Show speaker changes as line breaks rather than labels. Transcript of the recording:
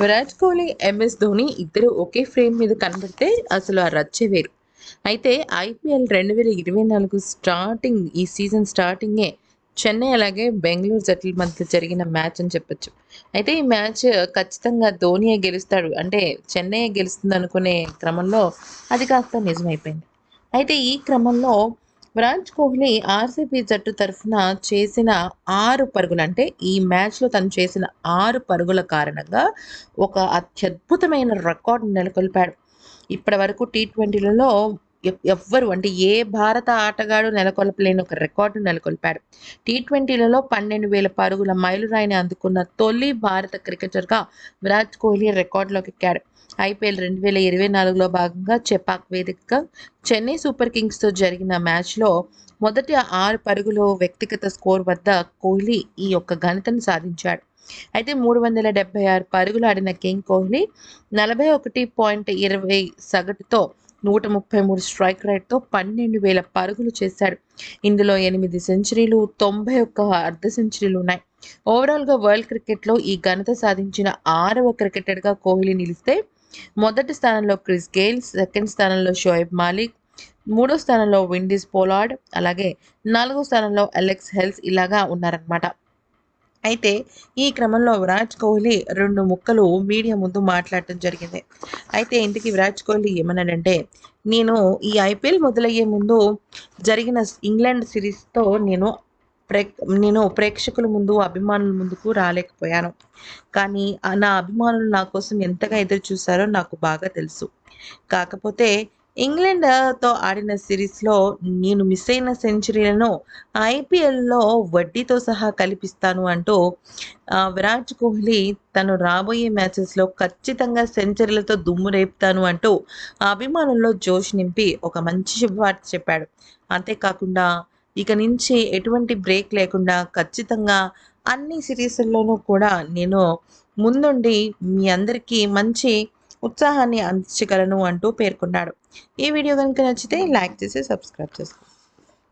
Virat Kohli MS Dhoni ఇద్దరు ఒకే frame మీద కనబడితే అసలు ఆ రచ్చే వేరు. అయితే ఐపీఎల్ రెండు వేల ఇరవై నాలుగు స్టార్టింగ్ ఈ సీజన్ స్టార్టింగే చెన్నై అలాగే బెంగళూరు జట్ల మధ్య జరిగిన మ్యాచ్ అని చెప్పొచ్చు. అయితే ఈ మ్యాచ్ ఖచ్చితంగా ధోనియే గెలుస్తాడు. అంటే చెన్నై గెలుస్తుంది అనుకునే క్రమంలో అది కాస్త నిజమైపోయింది. అయితే ఈ క్రమంలో విరాట్ కోహ్లీ ఆర్సీబీ జట్టు తరఫున చేసిన ఆరు పరుగులు అంటే ఈ మ్యాచ్లో తను చేసిన ఆరు పరుగుల కారణంగా ఒక అత్యద్భుతమైన రికార్డు నెలకొల్పాడు. ఇప్పటి వరకు టీ ట్వంటీలలో ఎవ్వరు అంటే ఏ భారత ఆటగాడు నెలకొల్పలేని ఒక రికార్డు నెలకొల్పాడు. టీ ట్వంటీలలో పన్నెండు వేల పరుగుల మైలురాయిని అందుకున్న తొలి భారత క్రికెటర్గా విరాట్ కోహ్లీ రికార్డులోకి ఎక్కాడు ఐపీఎల్ రెండు వేల ఇరవై నాలుగులో భాగంగా చెపాక్ వేదికగా చెన్నై సూపర్ కింగ్స్తో జరిగిన మ్యాచ్లో మొదటి ఆరు పరుగులు వ్యక్తిగత స్కోర్ వద్ద కోహ్లీ ఈ యొక్క ఘనతను సాధించాడు. అయితే మూడు వందల డెబ్బై ఆరు పరుగులు ఆడిన కింగ్ కోహ్లీ నలభై ఒకటి పాయింట్ ఇరవై సగటుతో నూట ముప్పై మూడు స్ట్రైక్ రేట్తో పన్నెండు వేల పరుగులు చేశాడు. ఇందులో ఎనిమిది సెంచరీలు తొంభై ఒక్క అర్ధ సెంచరీలు ఉన్నాయి. ఓవరాల్గా వరల్డ్ క్రికెట్లో ఈ ఘనత సాధించిన ఆరవ క్రికెటర్గా కోహ్లీ నిలిస్తే మొదటి స్థానంలో క్రిస్ గేల్ సెకండ్ స్థానంలో షోయబ్ మాలిక్ మూడో స్థానంలో విండీస్ పోలార్డ్ అలాగే నాలుగో స్థానంలో అలెక్స్ హెల్స్ ఇలాగా ఉన్నారనమాట అయితే ఈ క్రమంలో విరాట్ కోహ్లీ రెండు ముక్కలు మీడియా ముందు మాట్లాడటం జరిగింది. అయితే ఇంటికి విరాట్ కోహ్లీ ఏమన్నాడంటే నేను ఈ ఐపీఎల్ మొదలయ్యే ముందు జరిగిన ఇంగ్లాండ్ సిరీస్తో నేను ప్రే నేను ప్రేక్షకుల ముందు అభిమానుల ముందుకు రాలేకపోయాను. కానీ నా అభిమానులు నా కోసం ఎంతగా ఎదురు చూశారో నాకు బాగా తెలుసు. కాకపోతే ఇంగ్లాండ్తో ఆడిన సిరీస్లో నేను మిస్ అయిన సెంచరీలను ఐపీఎల్లో వడ్డీతో సహా కల్పిస్తాను అంటూ విరాట్ కోహ్లీ తను రాబోయే మ్యాచెస్లో ఖచ్చితంగా సెంచరీలతో దుమ్ము రేపుతాను అంటూ అభిమానుల్లో జోష్ నింపి ఒక మంచి శుభవార్త చెప్పాడు. అంతేకాకుండా ఇక నుంచి ఎటువంటి బ్రేక్ లేకుండా ఖచ్చితంగా అన్ని సిరీస్ల్లోనూ కూడా నేను ముందుండి మీ అందరికీ మంచి ఉత్సాహాన్ని అందించగలను అంటూ పేర్కొన్నాడు. ఈ వీడియో కనుక నచ్చితే లైక్ చేసి సబ్స్క్రైబ్ చేసుకోండి.